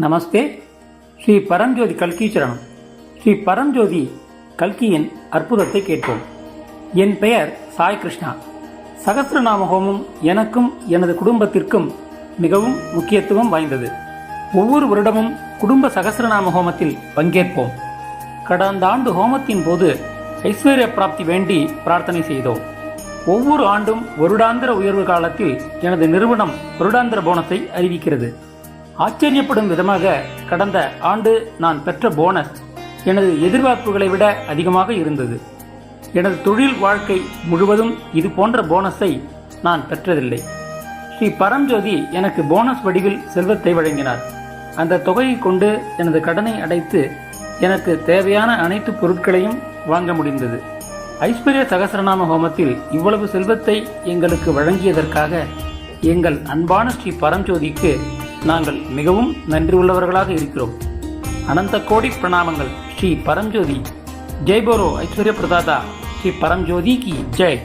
நமஸ்தே. ஸ்ரீ பரஞ்சோதி கல்கீச்சரணம் ஸ்ரீ பரஞ்சோதி கல்கியின் அற்புதத்தை கேட்போம். என் பெயர் சாய் கிருஷ்ணா. சகசிரநாம ஹோமம் எனக்கும் எனது குடும்பத்திற்கும் மிகவும் முக்கியத்துவம் வாய்ந்தது. ஒவ்வொரு வருடமும் குடும்ப சகசிரநாம ஹோமத்தில் பங்கேற்போம். கடந்த ஆண்டு ஹோமத்தின் போது ஐஸ்வர்ய பிராப்தி வேண்டி பிரார்த்தனை செய்தோம். ஒவ்வொரு ஆண்டும் வருடாந்திர உயர்வு காலத்தில் எனது நிறுவனம் வருடாந்திர போனஸை அறிவிக்கிறது. ஆச்சரியப்படும் விதமாக கடந்த ஆண்டு நான் பெற்ற போனஸ் எனது எதிர்பார்ப்புகளை விட அதிகமாக இருந்தது. எனது தொழில் வாழ்க்கை முழுவதும் இது போன்ற போனஸை நான் பெற்றதில்லை. ஸ்ரீ பரம்ஜோதி எனக்கு போனஸ் வடிவில் செல்வத்தை வழங்கினார். அந்த தொகையை கொண்டு எனது கடனை அடைத்து எனக்கு தேவையான அனைத்து பொருட்களையும் வாங்க முடிந்தது. ஐஸ்வர்ய சகசரநாம ஹோமத்தில் இவ்வளவு செல்வத்தை எங்களுக்கு வழங்கியதற்காக எங்கள் அன்பான ஸ்ரீ பரம்ஜோதிக்கு நாங்கள் மிகவும் நன்றி உள்ளவர்களாக இருக்கிறோம். அனந்த கோடி பிரணாமங்கள் ஸ்ரீ பரஞ்சோதி ஜெய்போரோ ஐஸ்வர்ய பிரதாதா ஸ்ரீ பரஞ்சோதி கி ஜெய்.